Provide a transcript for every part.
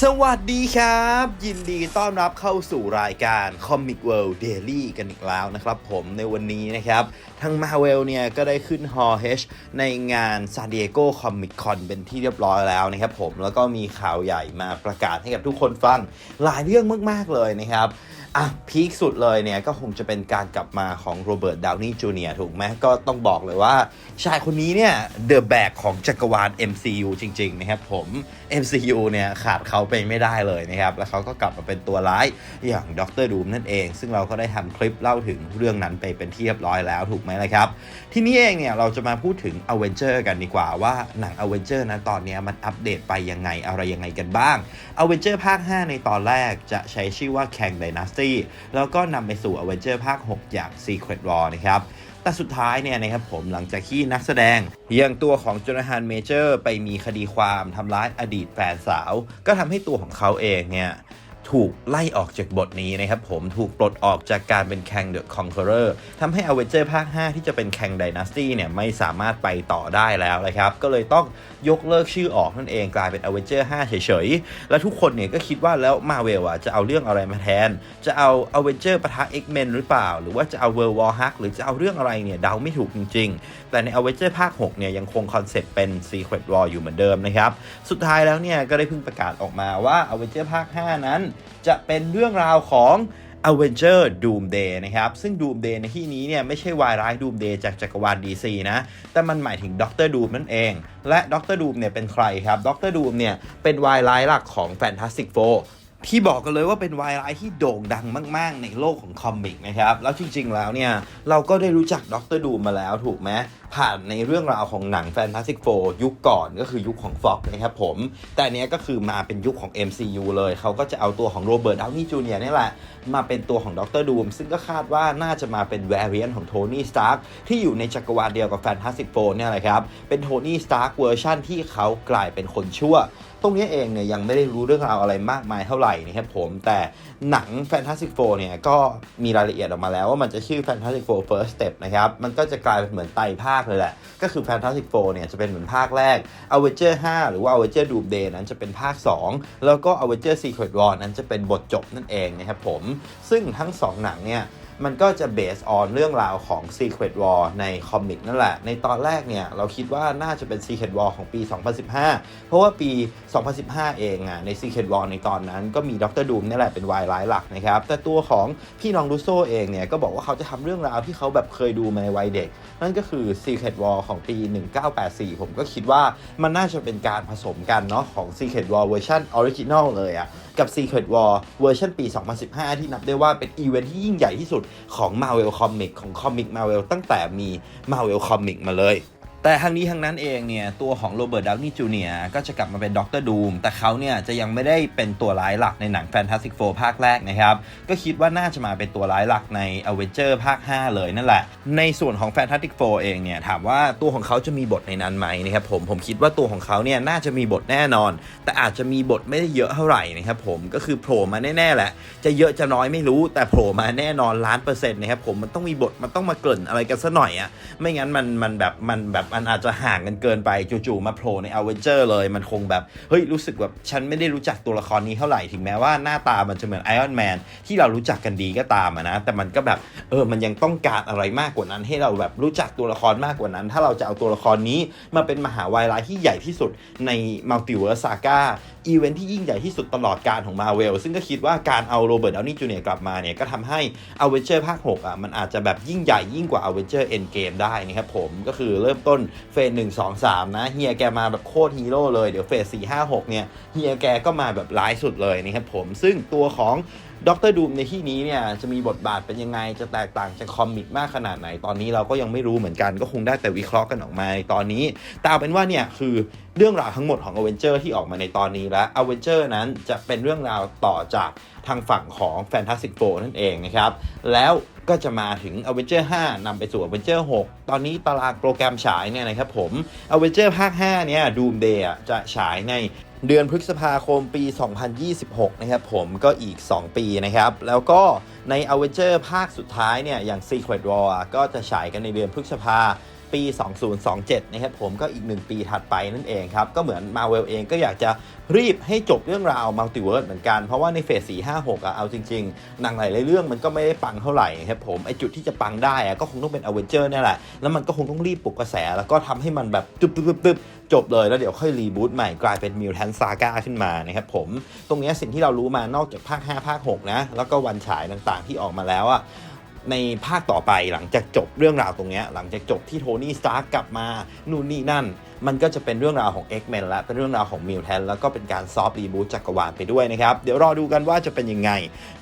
สวัสดีครับ ยินดีต้อนรับเข้าสู่รายการ Comic World Daily กันอีกแล้วนะครับผมในวันนี้นะครับทาง Marvel เนี่ยก็ได้ขึ้น Hall H ในงาน San Diego Comic Con เป็นที่เรียบร้อยแล้วนะครับผมแล้วก็มีข่าวใหญ่มาประกาศให้กับทุกคนฟังหลายเรื่องมาก ๆ เลยนะครับอะพีคสุดเลยเนี่ยก็คงจะเป็นการกลับมาของโรเบิร์ตดาวนี่จูเนียร์ถูกไหมก็ต้องบอกเลยว่า ชายคนนี้เนี่ยเดอะแบกของจักรวาล MCU จริง ๆ นะครับผม MCU เนี่ยขาดเขาไปไม่ได้เลยนะครับ แล้วเขาก็กลับมาเป็นตัวร้ายอย่างด็อกเตอร์ดูมนั่นเอง ซึ่งเราก็ได้ทำคลิปเล่าถึงเรื่องนั้นไปเป็นที่เรียบร้อยแล้วถูกไหมล่ะครับ ทีนี้เองเนี่ยเราจะมาพูดถึง a v e n g e r กันดีกว่าว่าหนัง a v e n g e r นะตอนนี้มันอัปเดตไปยังไงอะไรยังไงกันบ้าง a v e n g e r ภาค 5 ในตอนแรกจะใช้ชื่อว่า Kang Dynasty แล้วก็นำไปสู่ a v e n g e r ภาค 6 อย่าง Secret War นะครับแต่สุดท้ายเนี่ยนะครับผมหลังจากที่นักแสดงอย่างตัวของจ o นาธานเมเจอร์ไปมีคดีความทำร้ายอดีตแฟนสาว ก็ทำให้ตัวของเขาเองเนี่ย ถูกไล่ออกจากบทนี้นะครับผมถูกปลดออกจากการเป็น Kang the Conqueror ทำให้ a v e n g e r ภาค 5 ที่จะเป็น Kang Dynasty เนี่ยไม่สามารถไปต่อได้แล้วนะครับ ก็เลยต้องยกเลิกชื่อออกนั่นเองกลายเป็น a v e n g e r 5เฉยๆ และทุกคนเนี่ยก็คิดว่าแล้ว Marvel อะจะเอาเรื่องอะไรมาแทน จะเอา a v e n g e r ปะทะ X-Men หรือเปล่า หรือว่าจะเอา World War Hulk หรือจะเอาเรื่องอะไรเนี่ยเดาไม่ถูกจริง ๆ แต่ใน a v e n g e r ภาค 6 เนี่ยยังคงคอนเซ็ปต์เป็น Secret War ออยู่เหมือนเดิมนะครับสุดท้ายแล้วเนี่ยก็ได้เพิ่งประกาศออกมาว่า a v e n g e r ภาค 5 นั้นจะเป็นเรื่องราวของ Avenger Doomsday นะครับ ซึ่ง Doomsday ในที่นี้เนี่ยไม่ใช่วายร้าย Doomsday จากจักรวาล DC นะ แต่มันหมายถึง Doctor Doom นั่นเอง และ Doctor Doom เนี่ยเป็นใครครับ Doctor Doom เนี่ยเป็นวายร้ายหลักของ Fantastic Four ที่บอกกันเลยว่าเป็นวายร้ายที่โด่งดังมาก ๆ ในโลกของคอมิกนะครับ แล้วจริง ๆ แล้วเนี่ย เราก็ได้รู้จักด็อกเตอร์ดูมมาแล้วถูกไหมผ่านในเรื่องราวของหนัง Fantastic Four ยุคก่อนก็คือยุคของ Fox นะครับผม แต่เนี้ยก็คือมาเป็นยุคของ MCU เลย เขาก็จะเอาตัวของโรเบิร์ตดาวนี่จูเนียร์นี่แหละ มาเป็นตัวของด็อกเตอร์ดูมซึ่งก็คาดว่าน่าจะมาเป็น variant ของโทนี่สตาร์ที่อยู่ในจักรวาลเดียวกับ Fantastic Four เนี่ยแหละครับเป็นโทนี่สตาร์เวอร์ชันที่เขากลายเป็นคนชั่ว รงนี้เองเนี่ยยังไม่ได้รู้เรื่องราวอะไรมากมายเท่าไหร่นะครับผม แต่หนัง Fantastic Four เนี่ยก็มีรายละเอียดออกมาแล้วว่ามันจะชื่อ Fantastic Four First Step นะครับ มันก็จะกลายเป็นเหมือนไตภาคเลยแหละ ก็คือ Fantastic Four เนี่ยจะเป็นเหมือนภาคแรก Avenger 5 หรือว่า Avenger Doomsday นั้นจะเป็นภาค 2 แล้วก็ Avenger Secret War นั้นจะเป็นบทจบนั่นเองนะครับผม ซึ่งทั้ง 2 หนังเนี่ยมันก็จะเบสออนเรื่องราวของ Secret War ในคอมิกนั่นแหละ ในตอนแรกเนี่ยเราคิดว่าน่าจะเป็น Secret War ของปี 2015 เพราะว่าปี2015 เองอะใน Secret War ในตอนนั้น ก็มีด็อกเตอร์ดูมนี่แหละเป็นวายร้ายหลักนะครับ แต่ตัวของพี่น้องรูโซเองเนี่ย ก็บอกว่าเขาจะทำเรื่องราวที่เขาแบบเคยดูมาในวัยเด็ก นั่นก็คือ Secret War ของปี 1984 ผมก็คิดว่ามันน่าจะเป็นการผสมกันเนาะของ Secret War เวอร์ชันออริจินอลเลยอะกับ Secret War เวอร์ชันปี 2015 ที่นับได้ว่าเป็นอีเวนท์ที่ยิ่งใหญ่ที่สุดของ Marvel Comic ของ Comic Marvel ตั้งแต่มี Marvel Comic มาเลย แต่ทั้งนี้ทั้งนั้นเองเนี่ยตัวของโรเบิร์ตดาวนี่จูเนียก็จะกลับมาเป็นด็อกเตอร์ดูมแต่เขาเนี่ยจะยังไม่ได้เป็นตัวร้ายหลักในหนัง Fantastic Four ภาคแรกนะครับ ก็คิดว่าน่าจะมาเป็นตัวร้ายหลักใน Avenger ภาค 5 เลยนั่นแหละ ในส่วนของ Fantastic Four เองเนี่ยถามว่าตัวของเขาจะมีบทในนั้นไหมนะครับผมผมคิดว่าตัวของเขาเนี่ยน่าจะมีบทแน่นอน แต่อาจจะมีบทไม่ได้เยอะเท่าไหร่นะครับผมก็คือโผล่มาแน่ๆแหละจะเยอะจะน้อยไม่รู้ แต่โผล่มาแน่นอนล้านเปอร์เซ็นต์นะครับผมมันต้องมีบทมันต้องมาเกริ่นอะไรกันซะหน่อยอะไม่งั้นมันมันแบบมันแบบมันอาจจะห่างกันเกินไปจู่ๆมาโผล่ใน a v e n g e r เลย มันคงแบบ เฮ้ย รู้สึกแบบ ฉันไม่ได้รู้จักตัวละครนี้เท่าไหร่ ถึงแม้ว่าหน้าตามันจะเหมือนไอออนแมนที่เรารู้จักกันดีก็ตามนะ แต่มันก็แบบ เออ มันยังต้องการอะไรมากกว่านั้น ให้เราแบบรู้จักตัวละครมากกว่านั้น ถ้าเราจะเอาตัวละครนี้มาเป็นมหาวายร้ายที่ใหญ่ที่สุดในมัลติเวิร์สซาก้าอีเวนท์ที่ยิ่งใหญ่ที่สุดตลอดการของมาเวลซึ่งก็คิดว่าการเอาโรเบิร์ตดาวนี่จูเนียร์กลับมาเนี่ย ก็ทำให้ a v e n g e r ภาค6อะมันอาจจะแบบยิ่งใหญ่ยิ่งกว่า a v e n g e r Endgame ได้นะครับผมก็คือเริ่มต้นเฟสหนึ่งสองสามนะเฮียแกมาแบบโคตรฮีโร่เลย เดี๋ยวเฟสสี่ห้าหกเนี่ยเฮียแกก็มาแบบร้ายสุดเลยนะครับผมซึ่งตัวของด็อกเตอร์ดูมในที่นี้เนี่ยจะมีบทบาทเป็นยังไงจะแตกต่างจากคอมิกมากขนาดไหน ตอนนี้เราก็ยังไม่รู้เหมือนกันก็คงได้แต่วิเคราะห์กันออกมาในตอนนี้แต่เอาเป็นว่าเนี่ยคือเรื่องราวทั้งหมดของ a v e n g e r ที่ออกมาในตอนนี้แล้ว a v e n g e r นั้นจะเป็นเรื่องราวต่อจากทางฝั่งของ Fantastic Four นั่นเองนะครับ แล้ว ก็จะมาถึง Avenger 5นำไปสู่ Avenger 6 ตอนนี้ตารางโปรแกรมฉายเนี่ยนะครับผม Avenger ภาค 5 เนี่ย Doomsday อะจะฉายในเดือนพฤษภาคมปี 2026 นะครับผมก็อีก 2 ปีนะครับ แล้วก็ใน Avenger ภาคสุดท้ายเนี่ย อย่าง Secret War อะก็จะฉายกันในเดือนพฤษภา ปี 2027 นะครับผมก็อีก 1 ปีถัดไปนั่นเองครับ ก็เหมือนมาเวลเองก็อยากจะรีบให้จบเรื่องราวมัลติเวิร์สเหมือนกัน เพราะว่าในเฟส 4 5 6อะเอาจริงๆ หนังหลายเรื่องมันก็ไม่ได้ปังเท่าไหร่ครับผม ไอจุดที่จะปังได้อะก็คงต้องเป็นอเวนเจอร์นี่แหละ แล้วมันก็คงต้องรีบปลุกกระแส แล้วก็ทำให้มันแบบตึ๊บตึ๊บจบเลยแล้วเดี๋ยวค่อยรีบูตใหม่กลายเป็นมิวแทนซาก้าขึ้นมานะครับผม ตรงนี้สิ่งที่เรารู้มานอกจากภาค 5 ภาค 6 นะ แล้วก็วันฉายต่างๆที่ออกมาแล้วอะ ในภาคต่อไปหลังจากจบเรื่องราวตรงนี้หลังจากจบที่โทนี่สตาร์กกลับมานู่นนี่นั่น มันก็จะเป็นเรื่องราวของ X-Men และเป็นเรื่องราวของมิวแทนแล้วก็เป็นการซอฟต์รีบูตจักรวาลไปด้วยนะครับ เดี๋ยวรอดูกันว่าจะเป็นยังไง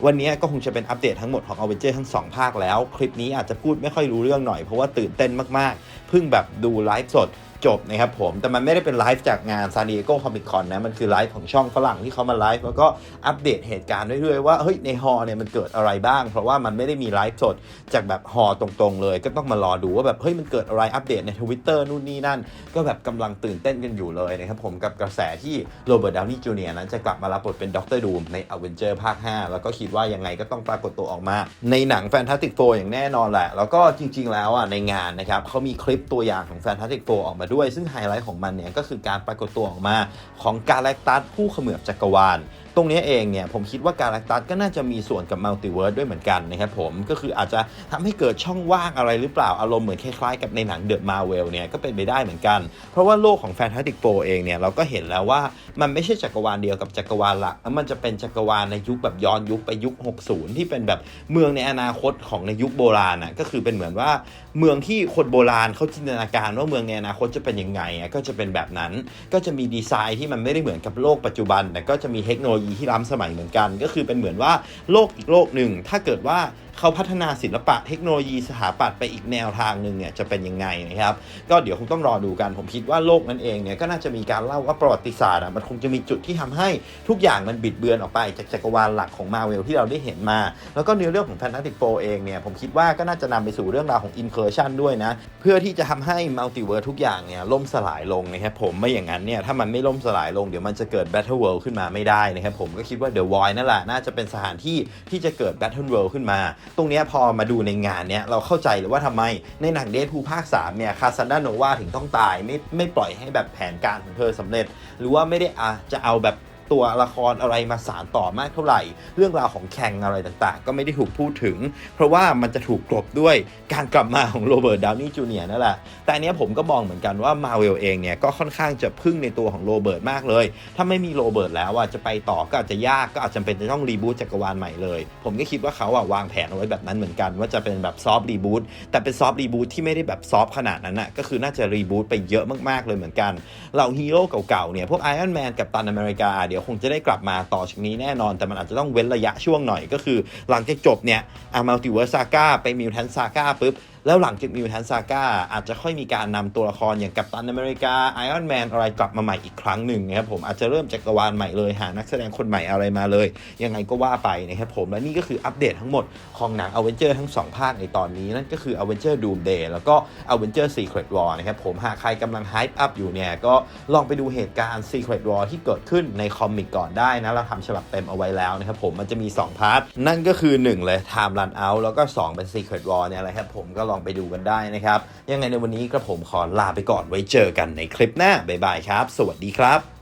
วันนี้ก็คงจะเป็นอัปเดตทั้งหมดของ a v e n g e r ทั้ง 2 ภาคแล้ว คลิปนี้อาจจะพูดไม่ค่อยรู้เรื่องหน่อยเพราะว่าตื่นเต้นมากๆเพิ่งแบบดูไลฟ์สด จบนะครับผม แต่มันไม่ได้เป็นไลฟ์จากงานซานดิเอโกคอมิคอนนะ มันคือไลฟ์ของช่องฝรั่งที่เขามาไลฟ์แล้วก็อัปเดตเหตุการณ์เรื่อยๆว่าเฮ้ยในฮอเนี่ยมันเกิดอะไรบ้าง เพราะว่ามันไม่ได้มีไลฟ์สดจากแบบฮอตรงๆ เลย ก็ต้องมารอดูว่าแบบเฮ้ยมันเกิดอะไรอัปเดตในทวิตเตอร์นู่นนี่นั่น ก็แบบกำลังตื่นเต้นกันอยู่เลยนะครับผมกับกระแสที่โรเบิร์ตดาวนี่จูเนียร์นั้นจะกลับมารับบทเป็นด็อกเตอร์ดูมในอเวนเจอร์ภาค 5 แล้วก็คิดว่ายังไงก็ต้องปรากฏตัวออกมา ในหนังแฟนตาติกโฟอย่างแน่นอนแหละแล้วก็จริง ๆ แล้วอะในงานนะครับเขามีคลิปตัวอย่างของแฟนตาติกโฟออกมาด้วยซึ่งไฮไลท์ของมันเนี่ยก็คือการปรากฏตัวออกมาของกาแล็กตัสผู้เขมือบจักรวาล ตรงนี้เองเนี่ยผมคิดว่ากาแล็กตัสก็น่าจะมีส่วนกับมัลติเวิร์สด้วยเหมือนกันนะครับผมก็คืออาจจะทำให้เกิดช่องว่างอะไรหรือเปล่าอารมณ์เหมือนคล้ายๆกับในหนังเดอะมาเวลเนี่ยก็เป็นไปได้เหมือนกัน เพราะว่าโลกของแฟนตาติกโฟเองเนี่ยเราก็เห็นแล้วว่ามันไม่ใช่จักรวาลเดียวกับจักรวาลหลักมันจะเป็นจักรวาลในยุคแบบย้อนยุคไปยุค 60 ที่เป็นแบบเมืองในอนาคตของในยุคโบราณอะก็คือเป็นเหมือนว่าเมืองที่คนโบราณเขาจินตนาการว่าเมืองในอนาคตจะเป็นยังไงก็จะเป็นแบบนั้น ก็จะมีดีไซน์ที่มันไม่ได้เหมือนกับโลกปัจจุบันแต่ก็จะมีเทคโนโลยีที่ล้ำสมัยเหมือนกัน ก็คือเป็นเหมือนว่าโลกอีกโลกหนึ่งถ้าเกิดว่า เขาพัฒนาศิลปะเทคโนโลยีสถาปัตย์ไปอีกแนวทางหนึ่งเนี่ยจะเป็นยังไงนะครับ ก็เดี๋ยวคงต้องรอดูกัน ผมคิดว่าโลกนั้นเองเนี่ยก็น่าจะมีการเล่าว่าประวัติศาสตร์อะมันคงจะมีจุดที่ทำให้ทุกอย่างมันบิดเบือนออกไปจากจักรวาลหลักของมาเวลที่เราได้เห็นมา แล้วก็ในเรื่องของ Fantastic Four เองเนี่ยผมคิดว่าก็น่าจะนำไปสู่เรื่องราวของ Incursion ด้วยนะ เพื่อที่จะทำให้มัลติเวิร์ทุกอย่างเนี่ยล่มสลายลงนะครับผมไม่อย่างนั้นเนี่ยถ้ามันไม่ล่มสลายลงเดี๋ยวมันจะเกิด Battle World ขึ้นมาไม่ได้นะครับผมก็คิดว่า The Void นั่นแหละน่าจะเป็นสถานที่ที่จะเกิด Battle World ขึ้นมาตรงนี้พอมาดูในงานเนี้ยเราเข้าใจเลยว่าทำไมในหนังเดทพูภาค3เนี่ยคาซันดาโนวาถึงต้องตายไม่ไม่ปล่อยให้แบบแผนการของเธอสำเร็จ หรือว่าไม่ได้อาจะเอาแบบ ตัวละครอะไรมาสารต่อมากเท่าไหร่ เรื่องราวของแข่งอะไรต่างๆ ก็ไม่ได้ถูกพูดถึง เพราะว่ามันจะถูกกลบด้วยการกลับมาของโรเบิร์ตดาวนี่จูเนียร์นั่นแหละ แต่อันเนี้ยผมก็มองเหมือนกันว่ามาเวลเองเนี่ยก็ค่อนข้างจะพึ่งในตัวของโรเบิร์ตมากเลย ถ้าไม่มีโรเบิร์ตแล้วอะจะไปต่อก็อาจจะยากก็อาจจะเป็นจะต้องรีบูตจักรวาลใหม่เลย ผมก็คิดว่าเขาอะวางแผนเอาไว้แบบนั้นเหมือนกัน ว่าจะเป็นแบบซอฟต์รีบูตแต่เป็นซอฟต์รีบูตที่ไม่ได้แบบซอฟต์ขนาดนั้นอะก็คือน่าจะรีบูตไปเยอะมากๆเลยเหมือนกันเหล่าฮีโร่เก่าๆเนี่ยพวกไอรอนแมนกับตันอเมริกาเดี๋ยวคงจะได้กลับมาต่อจากนี้แน่นอน แต่มันอาจจะต้องเว้นระยะช่วงหน่อยก็คือ หลังจากจบเนี่ยอามัลติเวิร์ซาก้าไปมิวแทนซาก้าปุ๊บ แล้วหลังจากมิวแทนซาก้าอาจจะค่อยมีการนำตัวละครอย่างกัปตันอเมริกาไอออนแมนอะไรกลับมาใหม่อีกครั้งหนึ่งนะครับผมอาจจะเริ่มจักรวาลใหม่เลย หานักแสดงคนใหม่อะไรมาเลย ยังไงก็ว่าไปนะครับผมและนี่ก็คืออัปเดตทั้งหมดของหนังอเวนเจอร์ทั้ง 2 ภาคในตอนนี้ นั่นก็คือ a v e n g e r Doomsday แล้วก็ a v e n g e r Secret War นะครับผมหากใครกำลัง hype up อยู่เนี่ยก็ลองไปดูเหตุการณ์ Secret War ที่เกิดขึ้นในคอมิกก่อนได้นะเราทำฉบับเต็มเอาไว้แล้วนะครับผมมันจะมี 2 พาร์ทนั่นก็คือ 1 เลย Time Run Out แล้วก็ 2 เป็น Secret War เนี่ยแหละครับผมก็ลองไปดูกันได้นะครับ ยังไงในวันนี้กระผมขอลาไปก่อนไว้เจอกันในคลิปหน้าบ๊ายบายครับ สวัสดีครับ